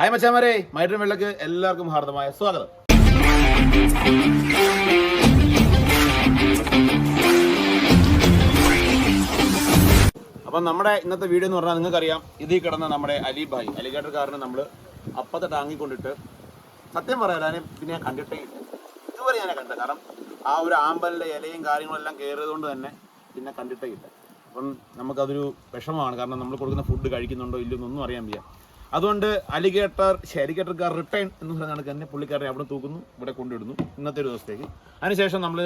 Hi മച്ചാമാരെ. മൈഡൻ വെള്ളക്ക് എല്ലാവർക്കും ഹാർദമായ സ്വാഗതം. അപ്പം നമ്മുടെ ഇന്നത്തെ വീഡിയോ എന്ന് പറഞ്ഞാൽ നിങ്ങൾക്കറിയാം ഇതിൽ കിടന്ന നമ്മുടെ അലിബായ് കാറിന് നമ്മൾ അപ്പത്തെ ടാങ്ങിക്കൊണ്ടിട്ട് സത്യം പറയാൻ പിന്നെ ഞാൻ കണ്ടിട്ടേ ഇതുവരെ ഞാൻ കണ്ടത് കാരണം ആ ഒരു ആമ്പലിന്റെ ഇലയും കാര്യങ്ങളെല്ലാം കയറിയതുകൊണ്ട് തന്നെ പിന്നെ കണ്ടിട്ടേ ഇല്ല. അപ്പം നമുക്കതൊരു വിഷമമാണ്. കാരണം നമ്മൾ കൊടുക്കുന്ന ഫുഡ് കഴിക്കുന്നുണ്ടോ ഇല്ലയോ എന്നൊന്നും അറിയാൻ വയ്യ. അതുകൊണ്ട് അലിഗേറ്റർ കാർ റിട്ടേൺ എന്ന് പറഞ്ഞാണ് കണക്ക് തന്നെ പുള്ളിക്കാരനെ അവിടെ തൂക്കുന്നു ഇവിടെ കൊണ്ടിടുന്നു ഇന്നത്തെ ഒരു ദിവസത്തേക്ക്. അതിനുശേഷം നമ്മൾ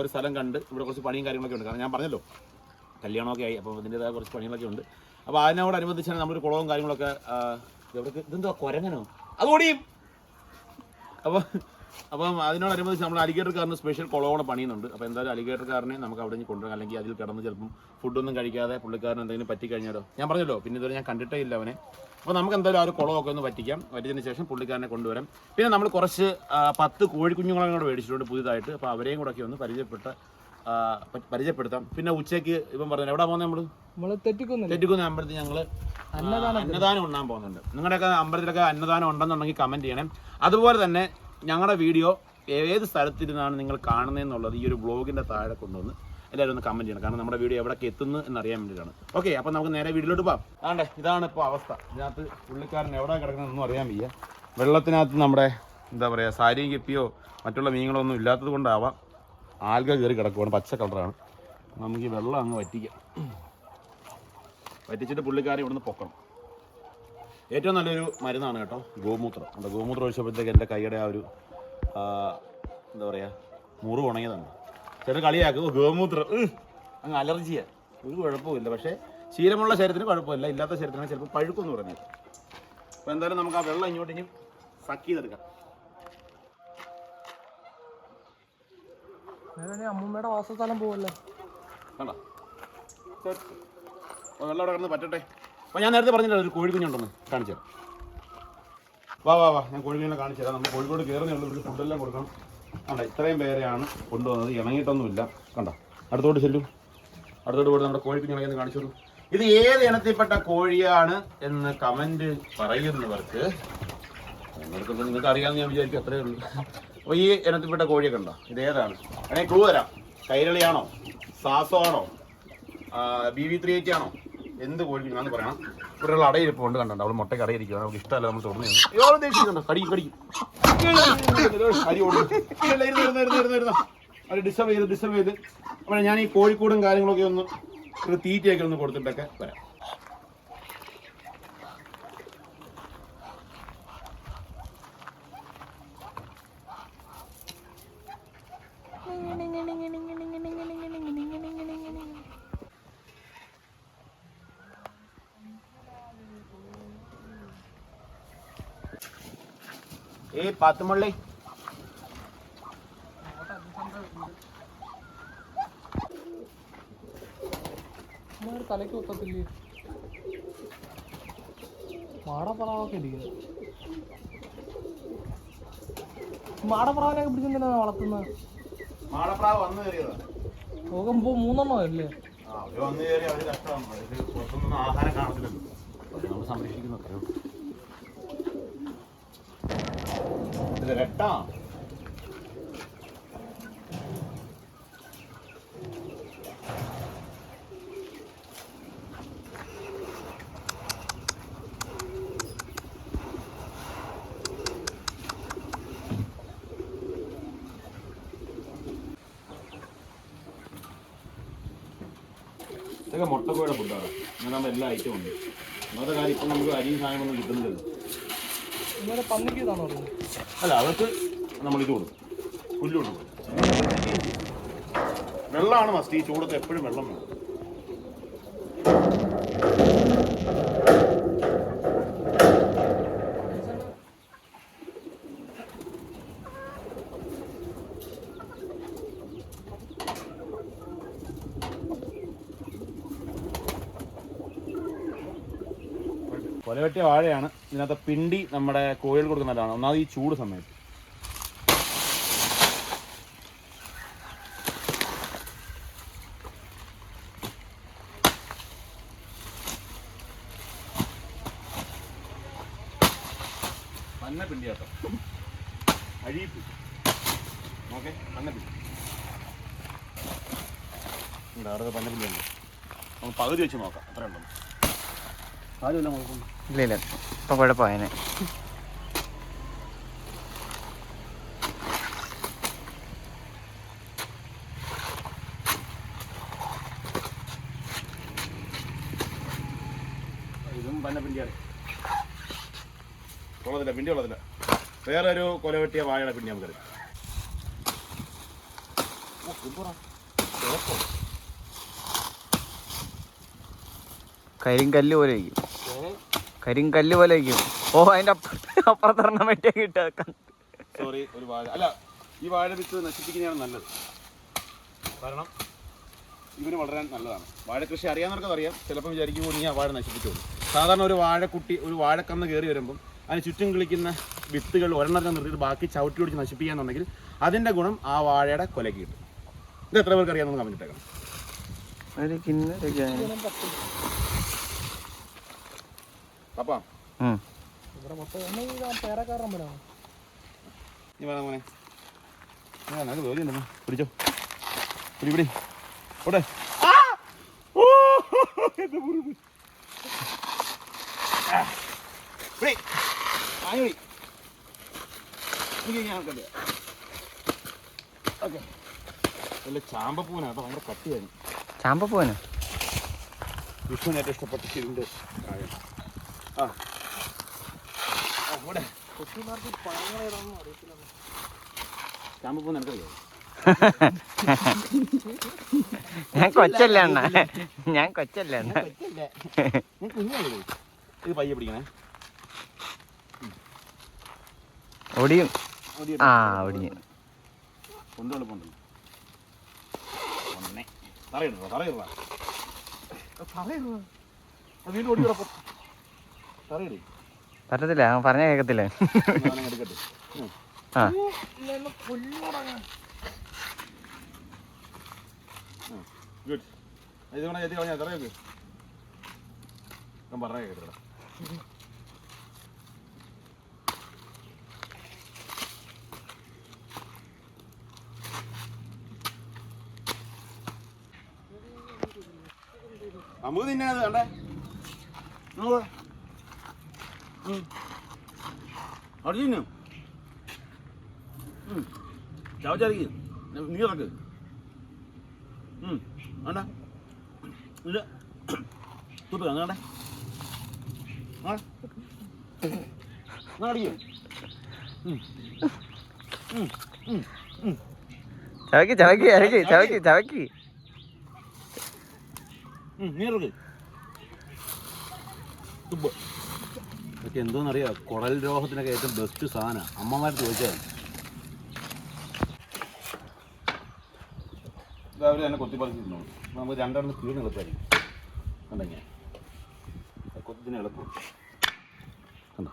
ഒരു സ്ഥലം കണ്ട് ഇവിടെ കുറച്ച് പണിയും കാര്യങ്ങളൊക്കെ ഉണ്ട്. കാരണം ഞാൻ പറഞ്ഞല്ലോ കല്യാണമൊക്കെ ആയി അപ്പോൾ അതിന്റെതായ കുറച്ച് പണികളൊക്കെ ഉണ്ട്. അപ്പോൾ അതിനോടനുബന്ധിച്ചാണ് നമ്മളൊരു കുളവും കാര്യങ്ങളൊക്കെ ഇവിടെ ഇതെന്തോ കുരങ്ങനോ? അതുകൂടിയും അപ്പോൾ അപ്പം അതിനോടനുബന്ധിച്ച് നമ്മൾ അലിഗേറ്റർ അലിഗേറ്റർക്കാരന് സ്പെഷ്യൽ കുളവോടെ പണിയുന്നുണ്ട്. അപ്പോൾ എന്തായാലും അലിഗേറ്റർ അലിഗേറ്റർക്കാരനെ നമുക്ക് അവിടെ നിന്ന് കൊണ്ടുവരാം. അല്ലെങ്കിൽ അതിൽ കിടന്ന് ചിലപ്പം ഫുഡൊന്നും കഴിക്കാതെ പുള്ളിക്കാരൻ എന്തെങ്കിലും പറ്റിക്കഴിഞ്ഞാലോ ഞാൻ പറഞ്ഞല്ലോ പിന്നെ ഇതുവരെ ഞാൻ കണ്ടിട്ടേ ഇല്ല അവനെ. അപ്പോൾ നമുക്ക് എന്തായാലും ആ ഒരു കുളമൊക്കെ ഒന്ന് പറ്റിക്കാം. പറ്റിയതിന് ശേഷം പുള്ളിക്കാരനെ കൊണ്ടുവരാം. പിന്നെ നമ്മൾ കുറച്ച് പത്ത് കോഴിക്കുഞ്ഞുങ്ങളെ കൂടെ മേടിച്ചിട്ടുണ്ട് പുതിയതായിട്ട്. അപ്പോൾ അവരെയും കൂടെ ഒക്കെ ഒന്ന് പരിചയപ്പെട്ട പരിചയപ്പെടുത്താം. പിന്നെ ഉച്ചയ്ക്ക് ഇപ്പം പറഞ്ഞു എവിടെ പോകുന്നത് നമ്മൾ നമ്മൾ തെറ്റിക്കുന്നില്ല? തെറ്റിക്കുന്ന അമ്പലത്തിൽ ഞങ്ങൾ അന്നദാനം. ഉണ്ണാൻ പോകുന്നുണ്ട്. നിങ്ങളുടെയൊക്കെ അമ്പലത്തിലൊക്കെ അന്നദാനം ഉണ്ടെന്നുണ്ടെങ്കിൽ കമന്റ് ചെയ്യണം. അതുപോലെ തന്നെ ഞങ്ങളുടെ വീഡിയോ ഏത് സ്ഥലത്തിരുന്നാണ് നിങ്ങൾ കാണുന്നതെന്നുള്ളത് ഈ ഒരു ബ്ലോഗിന്റെ താഴെ കൊണ്ടുവന്ന് എല്ലാവരും ഒന്ന് കമന്റ് ചെയ്യണം. കാരണം നമ്മുടെ വീഡിയോ എവിടേക്ക് എത്തുന്നു എന്നറിയാൻ വേണ്ടിയിട്ടാണ്. ഓക്കെ അപ്പോൾ നമുക്ക് നേരെ വീഡിയോയിലോട്ട് പോകാം ആണ്ടേ ഇതാണ് ഇപ്പോൾ അവസ്ഥ. ഇതിനകത്ത് പുള്ളിക്കാരൻ എവിടെ കിടക്കണമെന്നൊന്നും അറിയാൻ വയ്യ. വെള്ളത്തിനകത്ത് നമ്മുടെ എന്താ പറയുക സാരിയും കെപ്പിയോ മറ്റുള്ള മീനുകളോ ഒന്നും ഇല്ലാത്തത് കൊണ്ടാവാം ആൽഗ കയറി കിടക്കുവാണ്. പച്ച കളറാണ്. നമുക്ക് ഈ വെള്ളം അങ്ങ് വറ്റിക്കാം. വറ്റിച്ചിട്ട് പുള്ളിക്കാരെ ഇവിടുന്ന് പൊക്കണം. ഏറ്റവും നല്ലൊരു മരുന്നാണ് കേട്ടോ ഗോമൂത്രം. അത് ഗോമൂത്രം ഒഴിച്ചപ്പോഴത്തേക്ക് എന്റെ കൈയുടെ ആ ഒരു എന്താ പറയുക മുറിവ് ഉണങ്ങിയതാണ്. ചേട്ടൻ കളിയാക്കും ഗോമൂത്രം. അങ്ങ് അലർജിയാണ് ഒരു കുഴപ്പമില്ല പക്ഷേ ശീലമുള്ള ശരീരത്തിന് കുഴപ്പമില്ല ഇല്ലാത്ത ശരീരത്തിന് ചിലപ്പോൾ പഴുക്കെന്ന് പറഞ്ഞത് അപ്പോൾ എന്തായാലും നമുക്ക് ആ വെള്ളം ഇങ്ങോട്ട് ഇനി സക്ക് ചെയ്തെടുക്കാം. അമ്മൂമ്മയുടെ വാസസ്ഥലം പോവല്ലേ? കണ്ടോ വെള്ളം അവിടെ കിടന്ന് പറ്റട്ടെ. അപ്പോൾ ഞാൻ നേരത്തെ പറഞ്ഞില്ല ഒരു കോഴിക്കുഞ്ഞുണ്ടെന്ന് കാണിച്ചു തരാം. വാ വാ വാ ഞാൻ കോഴിക്കുഞ്ഞിനെ കാണിച്ചു തരാം. നമ്മൾ കോഴിക്കോട് കയറുന്നേ ഉള്ളൂ ഇവർക്ക് ഫുഡെല്ലാം കൊടുക്കണം. കണ്ട ഇത്രയും പേരെയാണ് കൊണ്ടുവന്നത്. ഇണങ്ങിയിട്ടൊന്നുമില്ല. കണ്ട അടുത്തോട്ട് ചെല്ലു. അടുത്തോട്ട് പോയി നമ്മുടെ കോഴിക്കുഞ്ഞിണങ്ങി എന്ന് കാണിച്ചു കൊടുക്കും ഇത് ഏത് ഇനത്തിൽപ്പെട്ട കോഴിയാണ് എന്ന് കമന്റ് പറയുന്നവർക്ക് നിങ്ങൾക്കൊക്കെ നിങ്ങൾക്ക് അറിയാമെന്ന് ഞാൻ വിചാരിക്കും അത്രേ ഉള്ളൂ. അപ്പോൾ ഈ ഇനത്തിൽപ്പെട്ട കോഴിയൊക്കെ ഉണ്ടോ ഇത് ഏതാണ്? അതിനെ ക്ലൂ തരാം. കൈരളിയാണോ? സാസോ ആണോ? ബി വി ത്രീ എയ്റ്റ് ആണോ? എന്ത് കോഴിക്കുഞ്ഞാന്ന് പറയണം. ഇവിടെ ഉള്ള അടയിരിപ്പുണ്ട് കണ്ടോ? അവൾ മുട്ടയ്ക്ക് അടയിരിക്കുക നമുക്ക് ഇഷ്ടമല്ല നമ്മൾ തുടർന്ന് ദേഷ്യമുണ്ടോ കടിക്കും കടിക്കും അരി ഓടും. ഇല്ല, ഇരുന്ന് ഇരുന്ന് ഇരുന്ന് ഇരുന്ന് ഇരുന്ന്. അവർ ഡിസ്റ്റർബ് ചെയ്ത് ഡിസ്റ്റർബ് ചെയ്ത്. അപ്പോൾ ഞാൻ ഈ കോഴിക്കൂടും കാര്യങ്ങളൊക്കെ ഒന്ന് ഒരു തീറ്റയൊക്കെ ഒന്ന് കൊടുത്തിട്ടൊക്കെ വരാം ഏ പാത്തുമള്ളി. തലയ്ക്ക് ഒക്കത്തില്ലേ മാടപ്പറാവൊക്കെ ഇരിക്കുന്നു മാടപ്പറാവിനൊക്കെ പിടിച്ചെന്തിനാ വളർത്തുന്നത് മാടപ്രാവ് വന്നു കയറിയതാ. പോകുമ്പോ മൂന്നെണ്ണോ അല്ലേ? ആ, അവർ വന്നു കയറി അവർ കഷ്ടമാണ് അവർക്ക് പുറത്തുനിന്ന് ആഹാരം കാണത്തില്ലല്ലോ. നമ്മൾ സംരക്ഷിക്കുന്നു അത്രേ രട്ടാ. ഇതൊക്കെ മുട്ടക്കോയുടെ ഫുഡാണ് ഇങ്ങനെ എല്ലാ ഐറ്റവും ഉണ്ട്. ഇന്നത്തെ കാര്യം ഇപ്പം നമുക്ക് അരിയും സാധനങ്ങളൊന്നും കിട്ടുന്നില്ലല്ലോ. പന്നിക്ക് ഇതാണോ അല്ല അവർക്ക് ഇത് കൊടുക്കും. പുല്ല് കൊടുക്കും. വെള്ളമാണ് മസ്റ്റ് ഈ ചൂടത്ത് എപ്പോഴും വെള്ളം വേണം. കൊലവെട്ടിയ വാഴയാണ്. ഇതിനകത്ത് പിണ്ടി നമ്മുടെ കോഴികൾ കൊടുക്കുന്നതാണ്. ഒന്നാമത് ഈ ചൂട് സമയത്ത്. കേട്ടോ. ഓക്കെ ഇവിടെ ഉണ്ട് പകുതി വെച്ച് നോക്കാം. അത്രയുണ്ടോ ഉണ്ടെന്ന് നോക്കുന്നു കുഴപ്പമില്ല ഇല്ല ഇല്ല ഇപ്പൊ കുഴപ്പമായനെ ഇതും ഉള്ളതില്ല പിണ്ടി ഉള്ളതില്ല വേറെ ഒരു കൊലവെട്ടിയ വാഴയുടെ പിണ്ടി നമുക്കറിയാം. കരിങ്കല്ല് പോലെ ഇരിക്കും? കരിങ്കല്ല് പോലെ ഇരിക്കും ഓ അതിന്റെ അപ്പുറത്ത് അപ്പുറത്തൊരെണ്ണം വെട്ടിയ കിട്ടുക സോറി ഒരു വാഴ. അല്ല ഈ വാഴ വിത്ത് നശിപ്പിക്കുന്നതാണ് നല്ലത്. കാരണം ഇവന് വളരാൻ നല്ലതാണ്. വാഴ കൃഷി അറിയാവുന്നവർക്ക് അറിയാം. ചിലപ്പോൾ വിചാരിക്കുമ്പോൾ നീ ആ വാഴ നശിപ്പിച്ചോളൂ. സാധാരണ ഒരു വാഴക്കുട്ടി ഒരു വാഴക്കന്ന് കയറി വരുമ്പം അതിന് ചുറ്റും കളിക്കുന്ന വിത്തുകൾ ഒരെണ്ണം നിർത്തിയിട്ട് ബാക്കി ചവിട്ടി ഓടിച്ച് നശിപ്പിക്കാന്നുണ്ടെങ്കിൽ അതിന്റെ ഗുണം ആ വാഴയുടെ കൊലയ്ക്ക് കിട്ടും. ഇത് എത്ര പേർക്ക് അറിയാമെന്ന് കിണ്ണൊക്കെ അപ്പം. ഇവിടെ മൊത്തം എന്നാ ഈ പേരക്കാരൻ വരാണ് നീ വേണം മോനെ? ആ നമുക്ക് ജോലി ഉണ്ടെന്ന്. പിടിച്ചോ. പിടി പിടി. ഓടെ. വല്ല ചാമ്പപ്പൂനാ കേട്ടോ. ഭയങ്കര കട്ടിയായിരുന്നു ചാമ്പ പോവാനോ വിഷ്ണുവിന് ഏറ്റവും ഇഷ്ടപ്പെട്ട ഇതിന്റെ കാര്യം ആ ഇവിടെ കൊച്ചുമാർക്ക് പഴങ്ങളേതാണെന്ന് അറിയത്തില്ല ചാമ്പപ്പൂ നിനക്കറിയോ ഞാൻ കൊച്ചല്ല അണ്ണ. ഞാൻ കൊച്ചല്ല അണ്ണ. ഇത് പയ്യെ പിടിക്കണേ ഒടിയും. ഓടി ആ ഒടിഞ്ഞു. കൊണ്ട് എളുപ്പമുണ്ടല്ലോ ഒന്നേ തറയിടോ തറയിടാ തറയിടുക വീണ്ടും ഓടി പറ്റത്തില്ല പറഞ്ഞ കേക്കത്തില്ലേ. ആ. ഗുഡ് ഇത് വേണം എത്തി കളഞ്ഞാൽ തറയൊക്കെ ഞാൻ പറഞ്ഞ കേട്ടോ നമുക്ക് തിന്നാത് വേണ്ടേ നോക്ക്. തിന്നു ചവച്ചറിക്ക് നീ ഇറക്ക്. വേണ്ട. ഇല്ല തുപ്പി അങ്ങാട്ടെ ആ അടിക്കോ. ചവക്കി ചവക്കി ചവക്കി ചവക്കി ചവക്കി നീ ഇറക്ക്. തുപ്പ്. ഇതൊക്കെ എന്തോന്നറിയാം? കുടൽ രോഗത്തിനൊക്കെ ഏറ്റവും ബെസ്റ്റ് സാധനം. അമ്മമാർ ചോദിച്ചാൽ നമുക്ക് രണ്ടെണ്ണം കണ്ടോ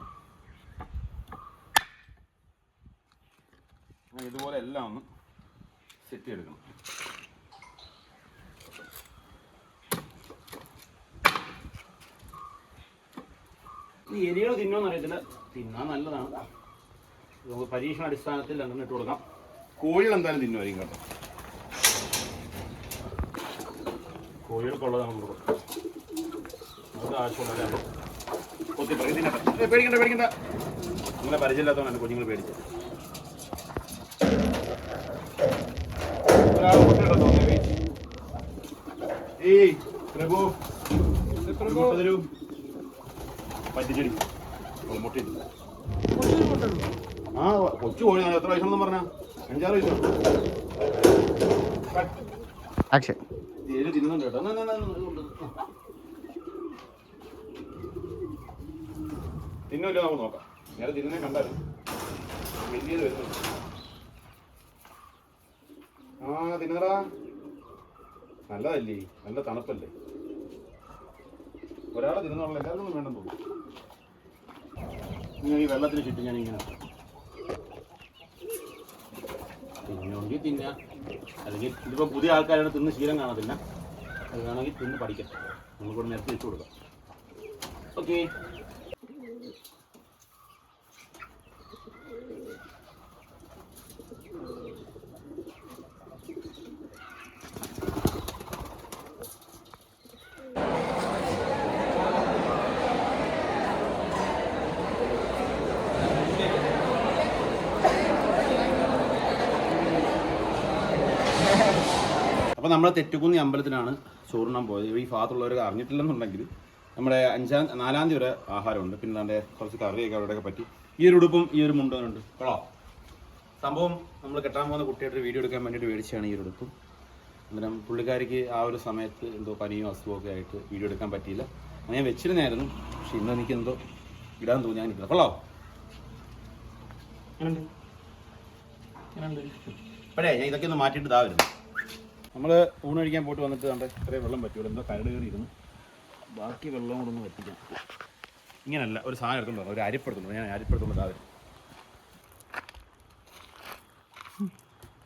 ഇതുപോലെ എല്ലാം ഒന്ന് സെറ്റ് ചെയ്തെടുക്കണം. ഈ എലികൾ തിന്നോന്ന് അറിയത്തില്ല. തിന്നാൻ നല്ലതാണ്. നമുക്ക് പരീക്ഷണാടിസ്ഥാനത്തിൽ രണ്ടെണ്ണം ഇട്ട് കൊടുക്കാം. കോഴികൾ എന്തായാലും തിന്നുമായിരിക്കും കേട്ടോ. കോഴികൾക്കുള്ളത് നമുക്ക് കൊടുക്കാം. നമുക്ക് ആവശ്യമുള്ള കൊത്തി പ്രകൃതി പേടിക്കണ്ട പേടിക്കണ്ട. നിങ്ങളെ പരിചയമില്ലാത്തവനാണ് കുഞ്ഞുങ്ങൾ പേടിച്ചത്. ഒരാൾ തോന്നുന്നേ ഏയ് പ്രഭു. പ്രഭു. തരൂ പറ്റിച്ചെടി മുട്ടയിട്ടില്ല ആ കൊച്ചു കോഴി എത്ര പറഞ്ഞ? അഞ്ചാറ് വയസ്സുണ്ട് ആക്ഷൻ ഏഴ് തിന്നുന്നുണ്ട് കേട്ടോ? നമുക്ക് നോക്കാം. നേരെ തിന്നുന്നേ കണ്ടാലും വലിയത് വരുന്നുണ്ട് ആ നല്ലതല്ലേ? നല്ല തണുപ്പല്ലേ? ഒരാളെ തിന്നുന്നുള്ള എല്ലാവർക്കും വേണ്ടെന്ന് തോന്നുന്നു. ഈ വെള്ളത്തിന് ചുറ്റും ഞാൻ ഇങ്ങനെ തിന്നുമെങ്കിൽ തിന്ന. അല്ലെങ്കിൽ ഇതിപ്പോൾ പുതിയ ആൾക്കാരാണ് തിന്ന് ശീലം കാണത്തില്ല. അത് വേണമെങ്കിൽ തിന്ന് പഠിക്കാം. നമുക്കിവിടെ നിരത്തി വെച്ച് കൊടുക്കാം. ഓക്കെ നമ്മൾ തെറ്റുകുന്നി അമ്പലത്തിലാണ് ചോറുണ്ണാൻ പോയത്. ഈ ഭാഗത്തുള്ളവർ അറിഞ്ഞിട്ടില്ലെന്നുണ്ടെങ്കിൽ നമ്മുടെ അഞ്ചാം നാലാം തീയതി വരെ ആഹാരമുണ്ട്. പിന്നെ അതിന്റെ കുറച്ച് കറിയൊക്കെ അവിടെയൊക്കെ പറ്റി. ഈ ഒരു ഉടുപ്പും ഈ ഒരു മുണ്ടും കേട്ടോ? സംഭവം നമ്മൾ കെട്ടാൻ പോകുന്ന കുട്ടിയായിട്ട് വീഡിയോ എടുക്കാൻ വേണ്ടിയിട്ട് മേടിച്ചാണ് ഈ ഒരു ഉടുപ്പും. അന്നേരം പുള്ളിക്കാരിക്ക് ആ ഒരു സമയത്ത് എന്തോ പനിയോ അസുഖമോ ഒക്കെ ആയിട്ട് വീഡിയോ എടുക്കാൻ പറ്റിയില്ല. ഞാൻ വെച്ചിരുന്നായിരുന്നു. പക്ഷെ ഇന്ന് എനിക്ക് എന്തോ ഇടാൻ തോന്നി ഞാൻ ഇട്ടില്ല അപ്പോഴേ ഞാൻ ഇതൊക്കെ ഒന്ന് മാറ്റിയിട്ട് ഇതാ വരുന്നു നമ്മൾ ഊണ് കഴിക്കാൻ പോയിട്ട് വന്നിട്ട് കണ്ട് ഇത്രയും വെള്ളം പറ്റൂല എന്തോ കരട് കയറി ഇരുന്നു. ബാക്കി വെള്ളം കൂടെ ഒന്ന് വറ്റിക്കാം. ഇങ്ങനല്ല ഒരു സാധനം എടുത്തുണ്ടോ ഒരു അരിപ്പെടുത്തുന്നു ഞാൻ അരിപ്പെടുത്തുമ്പോൾ ഇതാ വരും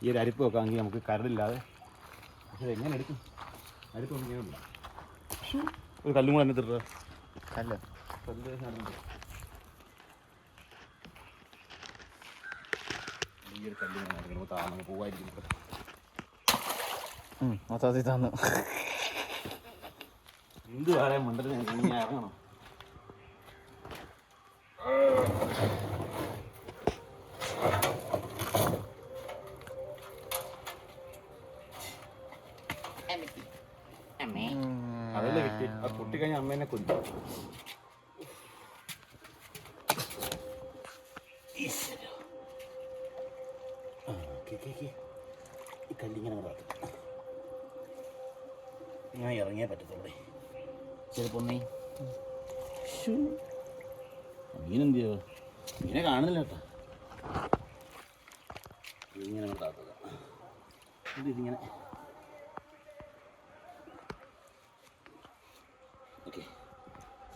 ഈ ഒരു അരിപ്പ് വെക്കാമെങ്കിൽ നമുക്ക് കരടില്ലാതെ പക്ഷേ എങ്ങനെ എടുക്കും? അരിപ്പൊന്നും ഇങ്ങനെയുണ്ട്? ഒരു കല്ലും കൂടെ എന്നെ തിരുക കല്ല. കല്ല് ഈ ഒരു കല്ല് ഇങ്ങനെ എടുക്കണം താഴ്ന്നു പോവായിരിക്കും മൊത്തത്തിൽ തന്നു. എന്ത് പറയാൻ മണ്ടത് ഞാൻ ഇറങ്ങണം. അതല്ലേ കിട്ടി. ആ കുട്ടി കഴിഞ്ഞ അമ്മേനെ കൊല്ലും.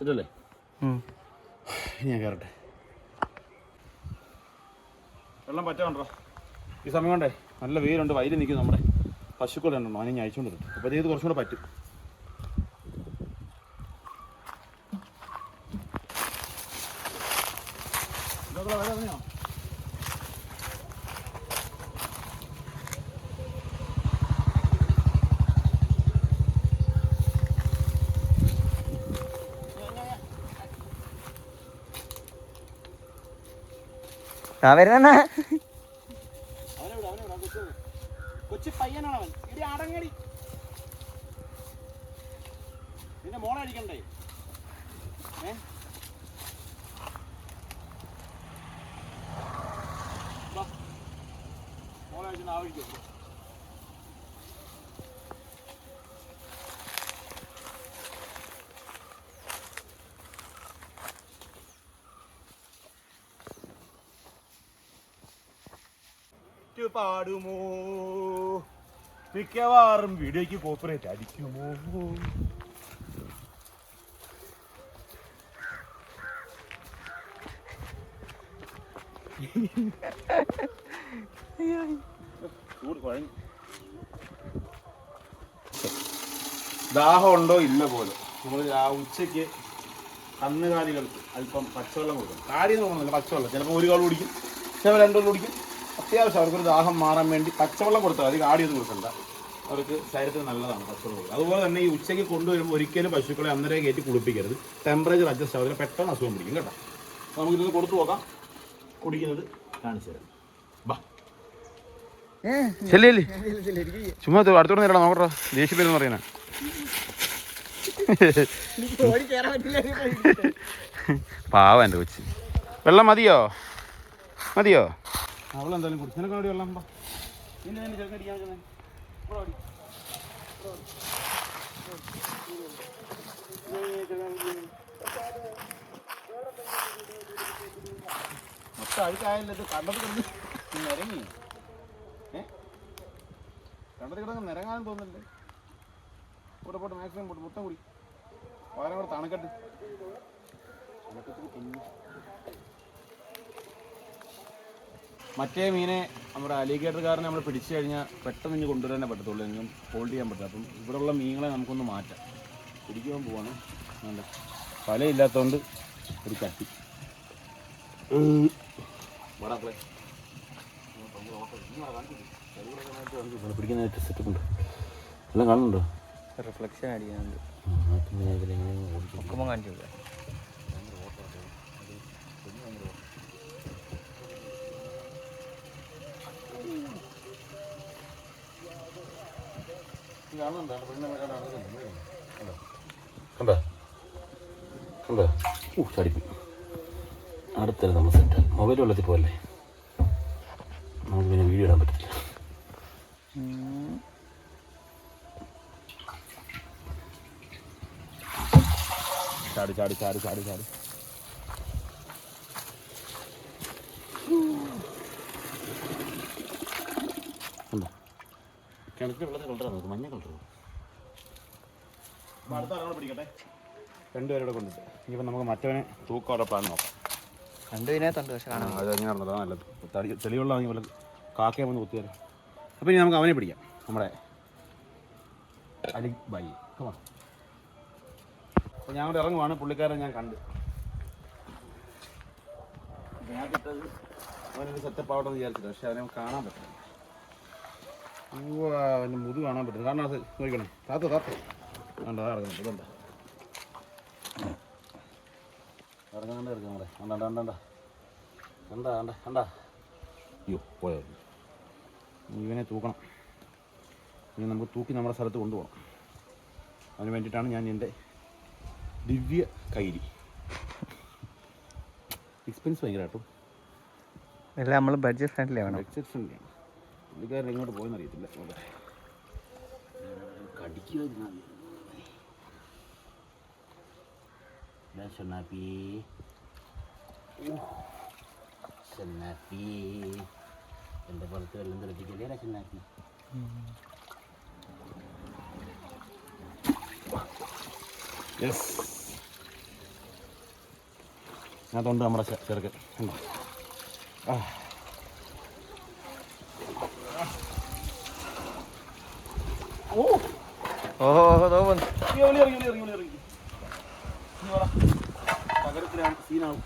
സെറ്റല്ലേ ഞാൻ കയറട്ടെ വെള്ളം പറ്റാണ്ടോ ഈ സമയം കൊണ്ടേ നല്ല വെയിലുണ്ട് വയലിൽ നിൽക്കും നമ്മുടെ പശുക്കളുണ്ടോ അതിനെ ഞാൻ അയച്ചുകൊണ്ട് അപ്പോൾ ഇത് കുറച്ചും കൂടെ പറ്റും. ആ വരുന്ന കൊച്ചു പയ്യനാണവൻ ഇടി അടങ്ങടി നിന്റെ മോളെ പാടുമോ? മിക്കവാറും വീഡിയോയ്ക്ക് കോപ്പറേറ്റ് അടിക്കുമോ? ദാഹം ഉണ്ടോ? ഇല്ല പോലും. നമ്മൾ ആ ഉച്ചയ്ക്ക് കന്നുകാലികൾക്ക് അല്പം പച്ചവെള്ളം കൊടുക്കും കാര്യം തോന്നുന്നില്ല പച്ചവെള്ളം. ചിലപ്പോൾ ഒരു കാൾ കുടിക്കും ചിലപ്പോൾ രണ്ടു കുടിക്കും. അത്യാവശ്യം അവർക്കൊരു ദാഹം മാറാൻ വേണ്ടി പച്ചവെള്ളം കൊടുത്താൽ മതി. കാടിയൊന്നും കൊടുക്കണ്ട. അവർക്ക് ശരീരത്തിന് നല്ലതാണ് പച്ചവെള്ളം. അതുപോലെ തന്നെ ഈ ഉച്ചയ്ക്ക് കൊണ്ടുവരുമ്പോൾ ഒരിക്കലും പശുക്കളെ അന്നേരം കയറ്റി കുളിപ്പിക്കരുത്. ടെമ്പറേച്ചർ അഡ്ജസ്റ്റ് ആവില്ല പെട്ടെന്ന് അസുഖം പിടിക്കും. കേട്ടോ? നമുക്കിത് കൊടുത്തു നോക്കാം. കുടിക്കുന്നത് കാണിച്ചു തരാം. ബാ. ചുമ്മാ അടുത്തോട്ട് നേരിടാം നോക്കട്ടോ. ദേഷ്യപ്പെടുന്ന് പറയുന്ന. പാവ എന്റെ കൊച്ചി. വെള്ളം മതിയോ? മതിയോ? അവളെന്തായാലും കുടിച്ചു. നിനക്ക് വേണ്ടി വെള്ളം? പാ. നിന്നെ നിന്നെ അടിക്കാൻ. മൊത്തം അഴുക്കായല്ലോ ഇത്? കണ്ടത് കിടന്ന് നിരങ്ങി ഏ? കണ്ടത് കിടന്ന് നിരങ്ങാനും തോന്നുന്നില്ലേ പോട്ടെ പോട്ടെ മാക്സിമം പോട്ടെ മൊത്തം കുടി. വാരം കൂടെ തണുക്കട്ട്. മറ്റേ മീനെ നമ്മുടെ അലിഗേറ്റർകാരനെ നമ്മൾ പിടിച്ചു കഴിഞ്ഞാൽ പെട്ടെന്ന് ഇനി കൊണ്ടുവരാനേ പറ്റത്തുള്ളൂ. എങ്കിലും ഹോൾഡ് ചെയ്യാൻ പറ്റില്ല അപ്പം ഇവിടെയുള്ള മീനുകളെ നമുക്കൊന്ന് മാറ്റാം. പിടിക്കുവാൻ പോവാണ്. പല ഇല്ലാത്തതുകൊണ്ട് ഒരു കട്ടി. വടാക്കളെ പിടിക്കുന്ന സെറ്റപ്പ് ഉണ്ട്. എല്ലാം കാണുന്നുണ്ടോ? റിഫ്ലക്ഷൻ അടിക്കുന്നുണ്ട് കാണിച്ചു കണ്ടോ കണ്ടോ. ഊ ചടിപ്പി അടുത്തത് നമ്മൾ സെറ്റ് മൊബൈൽ വെള്ളത്തിൽ പോകല്ലേ നമുക്ക് പിന്നെ വീഡിയോ ഇടാൻ പറ്റത്തില്ല. ചാടി ചാടി ചാടി ചാടി ചാടി. കിണറ്റിൽ വെള്ളത്തിൽ കളറാണ് മഞ്ഞ കളർ പിടിക്കട്ടെ. രണ്ടുപേരോടെ കൊണ്ടിട്ട് ഇനിയിപ്പോൾ നമുക്ക് മറ്റവനെ തൂക്കം ഉറപ്പാന്ന് നോക്കാം. കണ്ടു ഇതിനകത്തുണ്ട് പക്ഷെ കാണാൻ അത് അങ്ങനെ നടന്നതാ നല്ലത്. തടി തെളിവുള്ളതാണെങ്കിൽ വല്ല കാക്കയെ വന്ന് കുത്തിയാലും. അപ്പോൾ ഇനി നമുക്ക് അവനെ പിടിക്കാം. നമ്മുടെ അലി ബൈ കമാ അപ്പോൾ ഞാൻ അവിടെ ഇറങ്ങുവാണ്. പുള്ളിക്കാരൻ ഞാൻ കണ്ട്. ഞാൻ കിട്ടത് അവനൊരു സെറ്റപ്പ് ആവട്ടെന്ന് വിചാരിച്ചില്ല പക്ഷെ അവനെ കാണാൻ പറ്റില്ല. അവന്റെ മുതു കാണാൻ പറ്റും. കാരണം അത് നോക്കണം. താത്ത താത്ത. വേണ്ട ഇറങ്ങുന്നുണ്ട് ഇതുണ്ടോ. ഇറങ്ങാണ്ട് ഇറങ്ങാൻ അവിടെ കണ്ട കണ്ട കണ്ട കണ്ട കണ്ട കണ്ട അയ്യോ പോയോ? ഇവനെ തൂക്കണം. ഇനി നമുക്ക് തൂക്കി നമ്മുടെ സ്ഥലത്ത് കൊണ്ടുപോകണം. അതിന് വേണ്ടിയിട്ടാണ് ഞാൻ എന്റെ ദിവ്യ കൈരി. എക്സ്പെൻസ് ഭയങ്കര കേട്ടോ. എല്ലാം നമ്മൾ ബഡ്ജറ്റ് ഫ്രണ്ട്ലി വേണം എക്സെപ്ഷനിലാണ് പുള്ളിക്കാരൻ എങ്ങോട്ട് പോയെന്ന് അറിയത്തില്ല. കടിക്കുക ഷണ്ണാപ്പി ഷണ്ണാപ്പി എന്റെ പുറത്ത് വെള്ളം തെളിപ്പിക്കല്ലേ ഷണ്ണാപ്പി യെസ് അതുകൊണ്ട് നമ്മുടെ ചെറുക്കൻ. കണ്ടോ? ആ. ഓ ഓ വന്നു ഇറങ്ങി, ഇറങ്ങി, ഇറങ്ങി, ഇറങ്ങി, ഇറങ്ങി, ഇറങ്ങി. ഇനി വാടാ. പകരത്തിലാണ് സീനാവും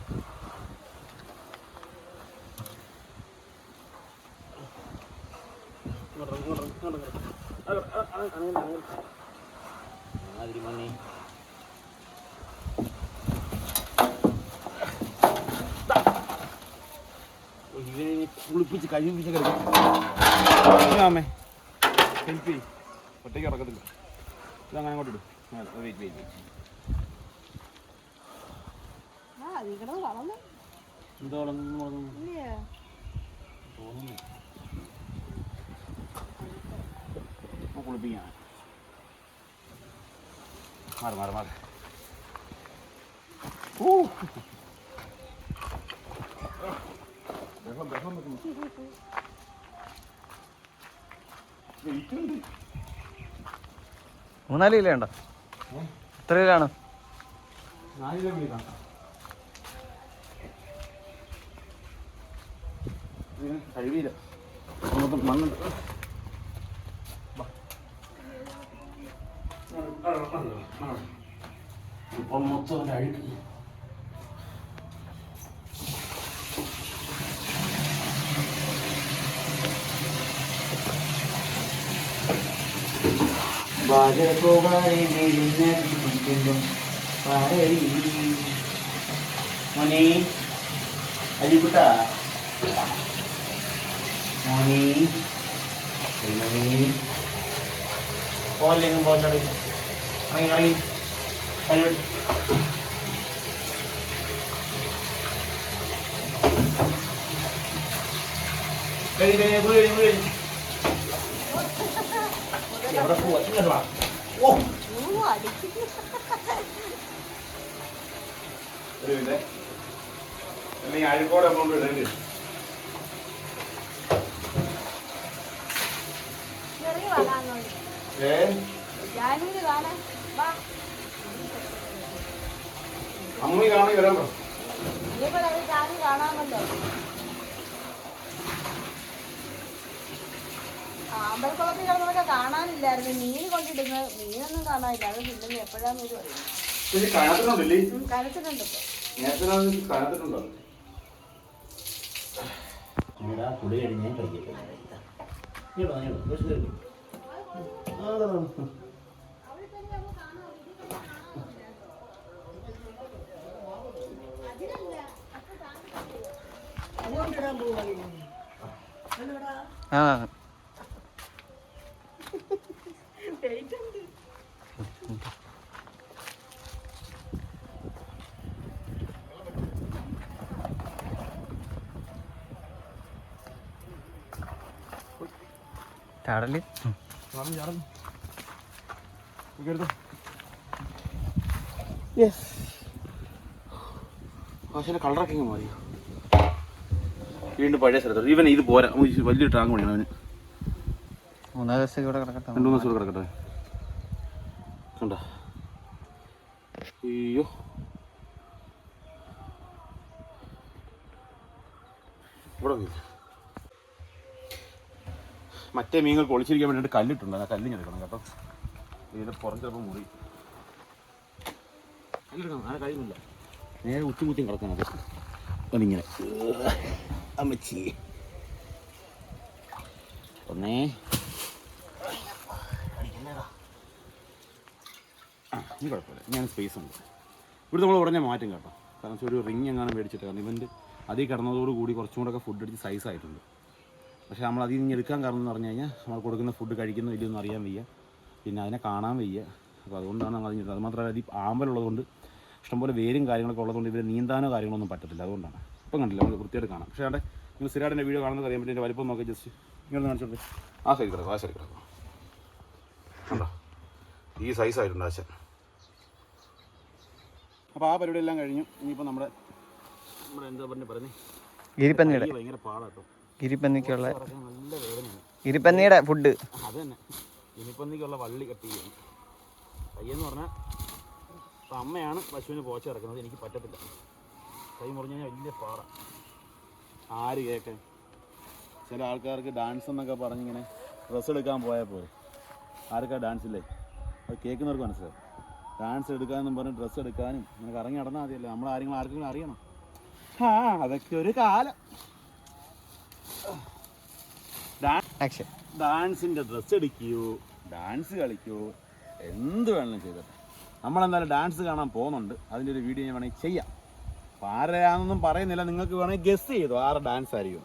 ഇങ്ങോട്ട് ഇറങ്ങ്, ഇങ്ങോട്ട് ഇറങ്ങ്, ഇങ്ങോട്ട് ഇറങ്ങ്. അത് അത് അത് അങ്ങനെ, അങ്ങനെ. മാതിരി മണ്ണി. ദാ. ഓ, ഇവനെ ഇനി കുളിപ്പിച്ച് കഴിപ്പിച്ച് കിടക്കും ഒറ്റയ്ക്ക് ഇറക്കത്തില്ല ഇതങ്ങനെ അങ്ങോട്ട് ഇടും. Wait wait wait. എന്താ വളർന്നു. വളർന്നു തോന്നുന്നു. നമുക്ക് മാറി മാറി മാറി. വെള്ളം ബഹളം വെക്കുന്നു മൂന്നാൽ കിലോ ഉണ്ടോ? എത്ര കിലോ ആണ്? കഴിവില്ല മൊത്തം ഒരു അഴുക്ക് മോനെ അലിക്കുട്ട മോനെ മോനെ പോലെങ്കിലും പോലെ ഇറങ്ങി ഇറങ്ങി അലിയോട് കഴി കഴി പോയി കഴി പോയി എവിടെ പോവാ ഇങ്ങോട്ട് വാ ഓ ഒരു മിനിറ്റ് അല്ലെങ്കിൽ അഴിക്കോടെ കൊണ്ട് ഇടേണ്ടി ഏ അമ്മി കാണി വരാൻ പറ ഇനിയിപ്പോ ചാടി കാണാമല്ലോ ആമ്പൽക്കുളത്തിൽ കിടന്നതൊക്കെ കാണാനില്ലായിരുന്നു. മീൻ കൊണ്ടിടുന്നത് മീനൊന്നും കാണാനില്ല. അത് പിന്നെ എപ്പോഴാന്ന് ഒരു പറയും നേരത്തെ കാണത്തിനുണ്ടോ ഞങ്ങളുടെ കുളി കഴിഞ്ഞ് ഞാൻ കഴിക്കട്ടെ. ആ. കളറൊക്കെ മാറിയോ? വീണ്ടും പഴയ സ്ഥലത്ത് ഇവൻ ഇത് പോരാ. വലിയൊരു ടാങ്ക് പണിയാണ് അവന്. മൂന്നാൽ ദിവസം ഇവിടെ കിടക്കട്ടെ. രണ്ടു മൂന്ന് ദിവസം കിടക്കട്ടെ. കണ്ട? അയ്യോ. ഇവിടെ. മറ്റേ മീനുകൾ പൊളിച്ചിരിക്കാൻ വേണ്ടിയിട്ട് കല്ലിട്ടുണ്ട്. ആ എടുക്കണം കേട്ടോ. ഇതിന്റെ പുറം ചിലപ്പോൾ മുറി. കല്ലെടുക്കണം. ആരെ കഴിയുന്നില്ല. നേരെ ഉച്ചും കുത്തിയും കിടക്കണം അത്. അതിങ്ങനെ അമ്മച്ചി. ഒന്നേ. ഇനി കുഴപ്പമില്ല. ഞാൻ സ്പേസ് ഉണ്ട്. ഇവിടെ നമ്മൾ ഉടനെ മാറ്റും കേട്ടോ. കാരണം ഒരു റിങ് എങ്ങാനും മേടിച്ചിട്ട് കാരണം ഇവന്റെ അതിൽ കിടന്നതോടുകൂടി കുറച്ചും കൂടെ ഒക്കെ ഫുഡ് അടിച്ച് സൈസ് ആയിട്ടുണ്ട്. പക്ഷേ നമ്മൾ അതിൽ നിന്ന് എടുക്കാൻ കാരണം എന്ന് പറഞ്ഞു കഴിഞ്ഞാൽ നമ്മൾ കൊടുക്കുന്ന ഫുഡ് കഴിക്കുന്നു ഇല്ലയൊന്നും അറിയാൻ വയ്യ. പിന്നെ അതിനെ കാണാൻ വയ്യ. അപ്പോൾ അതുകൊണ്ടാണ് നമ്മൾ അതിന് അത് മാത്രമല്ല അതിൽ ആമ്പലുള്ളതുകൊണ്ട് ഇഷ്ടംപോലെ വേരും കാര്യങ്ങളൊക്കെ ഉള്ളതുകൊണ്ട് ഇവരെ നീന്താനോ കാര്യങ്ങളൊന്നും പറ്റത്തില്ല. അതുകൊണ്ടാണ്. ഇപ്പം കണ്ടില്ല നമുക്ക് വൃത്തിയായിട്ട് കാണാം. പക്ഷേ അവിടെ നിങ്ങൾ സ്ഥിരമായിട്ട് വീഡിയോ കാണുന്നത് അറിയാൻ പറ്റും എന്റെ വലിപ്പം നോക്കി ജസ്റ്റ് ഇങ്ങനെ കാണിച്ചോട്ടെ. ആ സൈഡ് കിടക്കും ആ സൈഡ് കിടക്കും. കണ്ടോ? ഈ സൈസ് ആയിട്ടുണ്ട് ആശൻ അപ്പോൾ ആ പരിപാടി എല്ലാം കഴിഞ്ഞു. ഇനിയിപ്പോൾ നമ്മുടെ നമ്മുടെ എന്താ പറഞ്ഞു പറഞ്ഞേ ഭയങ്കര പാടാട്ടോ ഗിരിപ്പന്നിക്കുള്ള നല്ല വേദനയാണ്. ഗിരിപ്പന്നിയുടെ ഫുഡ് അത് തന്നെ ഇനിപ്പന്നിക്കുള്ള വള്ളി കട്ട് ചെയ്യും. കയ്യെന്ന് പറഞ്ഞാൽ ഇപ്പം അമ്മയാണ് പശുവിന് പോച്ച ഇറക്കുന്നത്. എനിക്ക് പറ്റത്തില്ല. കൈ മുറിഞ്ഞു കഴിഞ്ഞാൽ വലിയ പാറ. ആര് കേൾക്കാൻ ചില ആൾക്കാർക്ക് ഡാൻസ് എന്നൊക്കെ പറഞ്ഞിങ്ങനെ ഡ്രസ്സ് എടുക്കാൻ പോയാൽ പോരെ. ആർക്കാ ഡാൻസ് ഇല്ലേ? അത് കേൾക്കുന്നവർക്ക് മനസ്സിലാവും. ഡാൻസ് എടുക്കാമെന്നും പറഞ്ഞ് ഡ്രസ്സ് എടുക്കാനും നിനക്ക് ഇറങ്ങി നടന്നാൽ മതിയല്ലോ. നമ്മൾ ആരെങ്കിലും ആർക്കെങ്കിലും അറിയണം. ആ അതൊക്കെ ഒരു കാലം. ആക്ഷൻ ഡാൻസിന്റെ ഡ്രസ്സ് എടുക്കുകയോ ഡാൻസ് കളിക്കുകയോ എന്ത് വേണമെങ്കിലും ചെയ്തോട്ടെ. നമ്മളെന്തായാലും ഡാൻസ് കാണാൻ പോകുന്നുണ്ട്. അതിന്റെ ഒരു വീഡിയോ ഞാൻ വേണമെങ്കിൽ ചെയ്യാം. അപ്പോൾ ആരെയാണെന്നൊന്നും പറയുന്നില്ല. നിങ്ങൾക്ക് വേണമെങ്കിൽ ഗസ് ചെയ്തോ ആരുടെ ഡാൻസ് ആയിരിക്കും.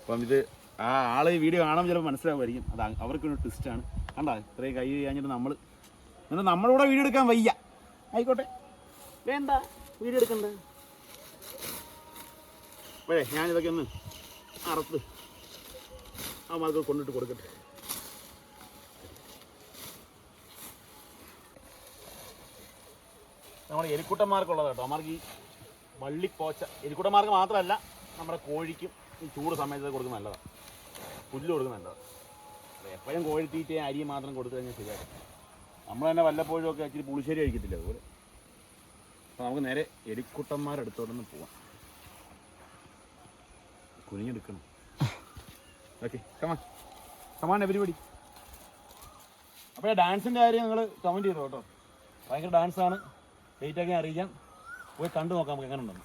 അപ്പം ഇത് ആ ആൾ ഈ വീഡിയോ കാണുമ്പോൾ ചിലപ്പോൾ മനസ്സിലാവുമായിരിക്കും. അത് അവർക്കൊരു ട്വിസ്റ്റാണ് കണ്ട? ഇത്രയും കൈ കഴിഞ്ഞിട്ട് നമ്മൾ എന്നിട്ട് നമ്മളിവിടെ വീഡിയോ എടുക്കാൻ വയ്യ. ആയിക്കോട്ടെ. വേണ്ട. വീഡിയോ എടുക്കണ്ടേ. അപ്പോഴേ ഞാനിതൊക്കെ ഒന്ന് അറുത്ത് ആ മാർക്ക് കൊണ്ടിട്ട് കൊടുക്കട്ടെ. നമ്മുടെ എലിക്കുട്ടന്മാർക്കുള്ളത് കേട്ടോ. അവന്മാർക്ക് ഈ വള്ളിപ്പോച്ച എലിക്കുട്ടന്മാർക്ക് മാത്രമല്ല നമ്മുടെ കോഴിക്കും ഈ ചൂട് സമയത്ത് കൊടുക്കുന്ന നല്ലതാണ്. പുല്ല് കൊടുക്കുന്ന നല്ലതാണ്. എപ്പോഴും കോഴിത്തീറ്റയും അരിയും മാത്രം കൊടുത്തു കഴിഞ്ഞാൽ ശരിയാകും. നമ്മൾ തന്നെ വല്ലപ്പോഴും ഒക്കെ ഇച്ചിരി പുളിശ്ശേരി കഴിക്കത്തില്ല അതുപോലെ? അപ്പോൾ നമുക്ക് നേരെ എലിക്കുട്ടന്മാരെടുത്തോടൊന്ന് പോവാം. കുനിഞ്ഞെടുക്കണം. Okay come come on everybody അപ്പോൾ ഡാൻസിന്റെ കാര്യം നിങ്ങൾ കമന്റ് ചെയ്തു കേട്ടോ? ഭയങ്കര ഡാൻസാണ് ഡേറ്റ് ഒക്കെ അറിയിക്കാം. പോയി കണ്ടു നോക്കാം നമുക്ക് എങ്ങനെ ഉണ്ടെന്ന്.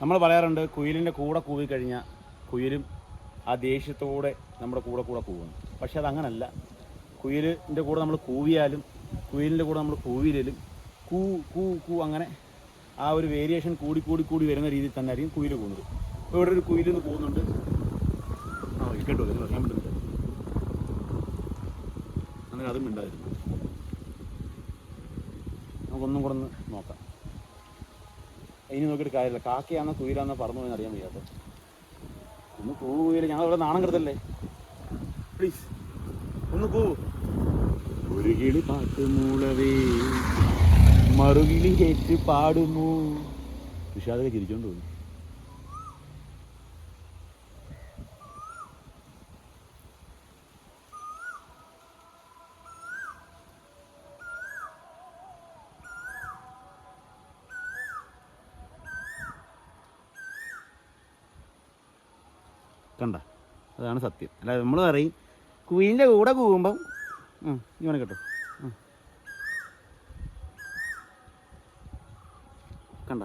നമ്മൾ പറയാറുണ്ട് കുയിലിന്റെ കൂടെ കൂവി കഴിഞ്ഞാൽ കുയിലും ആ ദേഷ്യത്തോടെ നമ്മുടെ കൂടെ കൂടെ കൂവുന്നു. പക്ഷെ അതങ്ങനല്ല കുയിലിന്റെ കൂടെ നമ്മൾ കൂവിയാലും കുയിലിന്റെ കൂടെ നമ്മൾ കൂവിയിലും കൂ കൂ കൂ അങ്ങനെ ആ ഒരു വേരിയേഷൻ കൂടി കൂടി കൂടി വരുന്ന രീതിയിൽ തന്നെ ആയിരിക്കും കുയിൽ പോകുന്നത് അപ്പോൾ ഇവിടെ ഒരു കുയിൽ നിന്ന് പോകുന്നുണ്ട്. ആ കേട്ടോ നിങ്ങൾ അറിയാൻ പറ്റുന്നുണ്ട് അങ്ങനെ അതും ഉണ്ടായിരുന്നു. നമുക്കൊന്നും കൂടെ ഒന്ന് നോക്കാം. ഇനി നോക്കിയിട്ട് കാര്യമില്ല. കാക്കയാണോ കുയിലാണോ പറന്നു പോയെന്ന് അറിയാൻ വയ്യാത്ത. ഒന്ന് കൂവ് കുയില. ഞങ്ങൾ ഇവിടെ നാണം കരുതല്ലേ പ്ലീസ് ഒന്ന് കൂവ് ഒരു കിളി പാട്ട് മൂളവേ മറുകിളി കേട്ട് പാടുന്നു. വിഷാദൊക്കെ ചിരിച്ചോണ്ട് പോകുന്നു കണ്ട അതാണ് സത്യം. അല്ല നമ്മൾ പറയും കുയിലിന്റെ കൂടെ കൂവുമ്പം ഇങ്ങനെ കേട്ടോ. ഉം. കണ്ട.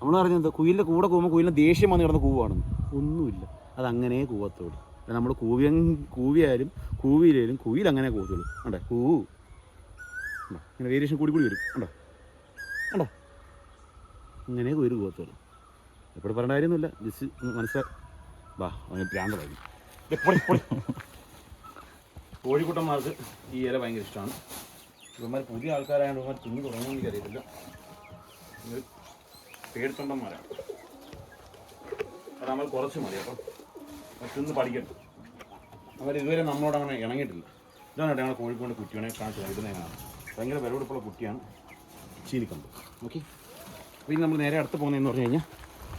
നമ്മൾ പറഞ്ഞത് കുയിലിന്റെ കൂടെ കൂവുമ്പോൾ കുയിലിന് ദേഷ്യം വന്ന് കിടന്ന് കൂവാണെന്ന് ഒന്നുമില്ല. അതങ്ങനെ കൂവത്തോളൂ നമ്മൾ കൂവിയ കൂവിയാലും കൂവിയിലായാലും കുയിൽ അങ്ങനെ കൂവത്തുള്ളൂ. കണ്ടേ? കൂ? ഇങ്ങനെ വേരിയേഷൻ കൂടി കൂടി വരും. കണ്ടോ? കണ്ടോ? അങ്ങനെ കുയിൽ കൂവത്തോളൂ എപ്പോഴും പറയേണ്ട കാര്യമൊന്നുമില്ല. ജസ്റ്റ് മനസ്സിലായി വാ അവന് ഭ്രാന്തമായി. കോഴിക്കുട്ടന്മാർക്ക് ഈ ഇല ഭയങ്കര ഇഷ്ടമാണ്. ഇവന്മാർ പുതിയ ആൾക്കാരായതുകൊണ്ട് ഇവന്മാർ തിന്നു തുടങ്ങുമെന്ന് എനിക്കറിയത്തില്ല. പേടിത്തൊണ്ടന്മാരാണ് അത് നമ്മൾ കുറച്ച് മതി അപ്പം മറ്റൊന്ന് പഠിക്കട്ടെ അവർ ഇതുവരെ നമ്മളോട് അങ്ങനെ ഇണങ്ങിയിട്ടില്ല ഇതാണ് കേട്ടോ ഞങ്ങൾ കോഴിക്കോട് കുട്ടിയാണെ കാണിച്ചു ഇടുന്നതാണ് ഭയങ്കര വിലപിടിപ്പുള്ള കുട്ടിയാണ് ചീനിക്കമ്പ് ഓക്കെ അപ്പോൾ ഇനി നമ്മൾ നേരെ അടുത്ത് പോകുന്നതെന്ന് പറഞ്ഞു കഴിഞ്ഞാൽ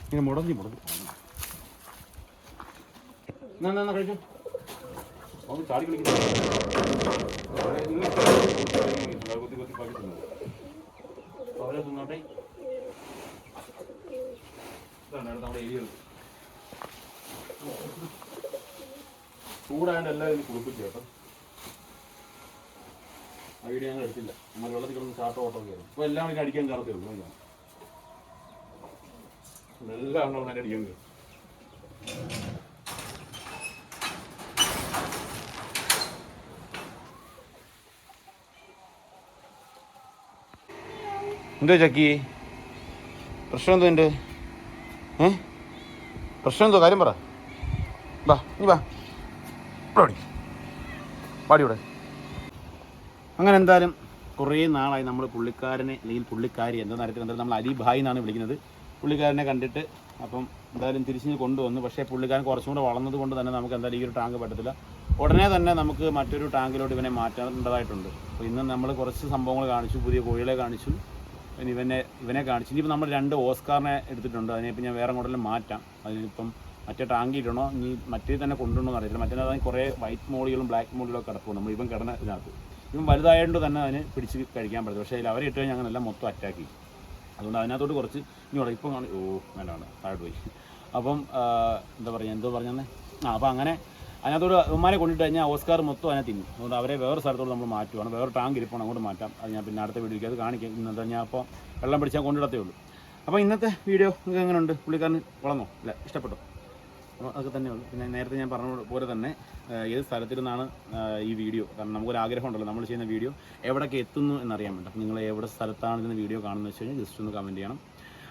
ഇങ്ങനെ മുടഞ്ഞ് മുടഞ്ഞ് എന്നാ കഴിച്ചോ ചാടി കളിക്കുന്നു അവരെ തിന്നോട്ടെ ഇതാണ് അടുത്ത നമ്മുടെ ഏരിയ ചൂടായതുകൊണ്ട് എല്ലാവരും കുളിപ്പിച്ചു കേട്ടോ. ആ വീഡിയോ ഞങ്ങൾ എടുത്തില്ല. നമ്മൾ വെള്ളത്തിൽ കിടന്ന് ചാട്ടം ഓട്ടം കയറും അപ്പോൾ എല്ലാം കൂടി അടിക്കാൻ കയറത്തേ നല്ല അടിക്കാൻ കയറും. എന്തോ ചക്കി? പ്രശ്നം എന്തോ ഉണ്ട് ഏ? പ്രശ്നം എന്തോ? കാര്യം പറ. വാ നീ വാ. വാടി. വാടി അങ്ങനെ എന്തായാലും കുറേ നാളായി നമ്മൾ പുള്ളിക്കാരനെ അല്ലെങ്കിൽ പുള്ളിക്കാരി എന്താ നേരത്തെ എന്തായാലും നമ്മൾ അലി ഭായ് എന്നാണ് വിളിക്കുന്നത്. പുള്ളിക്കാരനെ കണ്ടിട്ട് അപ്പം എന്തായാലും തിരിച്ച് കൊണ്ടുവന്നു. പക്ഷേ പുള്ളിക്കാരൻ കുറച്ചും കൂടെ വളർന്നത് കൊണ്ട് തന്നെ നമുക്ക് എന്തായാലും ഈ ഒരു ടാങ്ക് പറ്റത്തില്ല. ഉടനെ തന്നെ നമുക്ക് മറ്റൊരു ടാങ്കിലോട്ട് ഇവനെ മാറ്റേണ്ടതായിട്ടുണ്ട്. അപ്പോൾ ഇന്ന് നമ്മൾ കുറച്ച് സംഭവങ്ങൾ കാണിച്ചു. പുതിയ കോഴികളെ കാണിച്ചു. ഇവനെ ഇവനെ കാണിച്ചു. ഇനിയിപ്പോൾ നമ്മൾ രണ്ട് ഓസ്കാറിനെ എടുത്തിട്ടുണ്ട്. അതിനിപ്പോൾ ഞാൻ വേറെ മോഡലിൽ മാറ്റാം. അതിനിപ്പം മറ്റേ ടാങ്കിയിട്ടണോ ഇനി മറ്റേ തന്നെ കൊണ്ടുവരണോ എന്ന് അറിയില്ല മറ്റേ അതിന് കുറേ വൈറ്റ് മോളികളും ബ്ലാക്ക് മോളികളും ഒക്കെ കിടക്കും നമ്മൾ ഇവൻ കിടന്ന ഇതിനകത്ത്. ഇവൻ വലുതായതുകൊണ്ട് തന്നെ അതിന് പിടിച്ച് കഴിക്കാൻ പറ്റും പക്ഷേ അതിൽ അവരെ ഇട്ട് കഴിഞ്ഞാൽ അങ്ങനെല്ലാം മൊത്തം അറ്റാക്ക് അതുകൊണ്ട് അതിനകത്തോട്ട് കുറച്ച് ഇനി ഇവിടെ ഇപ്പം കാണും. ഓ നല്ലതാണ് താഴോട്ട് പോയി. അപ്പം എന്താ പറയുക എന്തോ പറഞ്ഞെന്നേ? ആ അപ്പം അങ്ങനെ അതിനകത്തോട് ഉമ്മാനെ കൊണ്ടിട്ട് കഴിഞ്ഞാൽ ഓസ്കാർ മൊത്തം അതിനെ തിന്നും. അതുകൊണ്ട് അവരെ വേറെ സ്ഥലത്തോട് നമ്മൾ മാറ്റുവാണ്. വേറെ ടാങ്ക് ഇരിപ്പാണ് അങ്ങോട്ട് മാറ്റാം. അത് ഞാൻ പിന്നെ അടുത്ത വീഡിയോയ്ക്ക് അത് കാണിക്കാം. ഇന്നത്തെ ഞാൻ അപ്പോൾ വെള്ളം പിടിച്ചാൽ കൊണ്ടിടത്തേ ഉള്ളൂ. അപ്പോൾ ഇന്നത്തെ വീഡിയോ നിങ്ങൾക്ക് എങ്ങനെയുണ്ട്? പുള്ളിക്കാരന് വളർന്നോ? അല്ല ഇഷ്ടപ്പെട്ടോ? അപ്പോൾ അതൊക്കെ തന്നെയുള്ളൂ പിന്നെ നേരത്തെ ഞാൻ പറഞ്ഞ പോലെ തന്നെ ഏത് സ്ഥലത്തിരുന്നാണ് ഈ വീഡിയോ? കാരണം നമുക്കൊരു ആഗ്രഹം ഉണ്ടല്ലോ നമ്മൾ ചെയ്യുന്ന വീഡിയോ എവിടെയൊക്കെ എത്തുന്നു എന്നറിയാൻ വേണ്ടി. അപ്പം നിങ്ങൾ എവിടെ സ്ഥലത്താണ് ഇതിന് വീഡിയോ കാണുന്നത് വെച്ച് കഴിഞ്ഞാൽ ജസ്റ്റ് ഒന്ന് കമന്റ് ചെയ്യണം.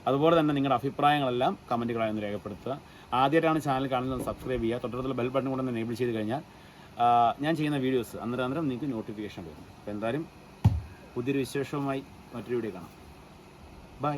അതുപോലെ തന്നെ നിങ്ങളുടെ അഭിപ്രായങ്ങളെല്ലാം കമന്റുകളായി ഒന്ന് രേഖപ്പെടുത്തുക. ആദ്യമായിട്ടാണ് ചാനൽ കാണുന്നത് സബ്സ്ക്രൈബ് ചെയ്യുക. തൊട്ടടുത്തുള്ള ബെൽ ബട്ടൺ കൂടെ എനേബിൾ ചെയ്ത് കഴിഞ്ഞാൽ ഞാൻ ചെയ്യുന്ന വീഡിയോസ് അന്നേരം അന്നേരം നിങ്ങൾക്ക് നോട്ടിഫിക്കേഷൻ വരും. അപ്പോൾ എന്തായാലും പുതിയൊരു വിശേഷവുമായി മറ്റൊരു വീഡിയോ കാണാം. ബൈ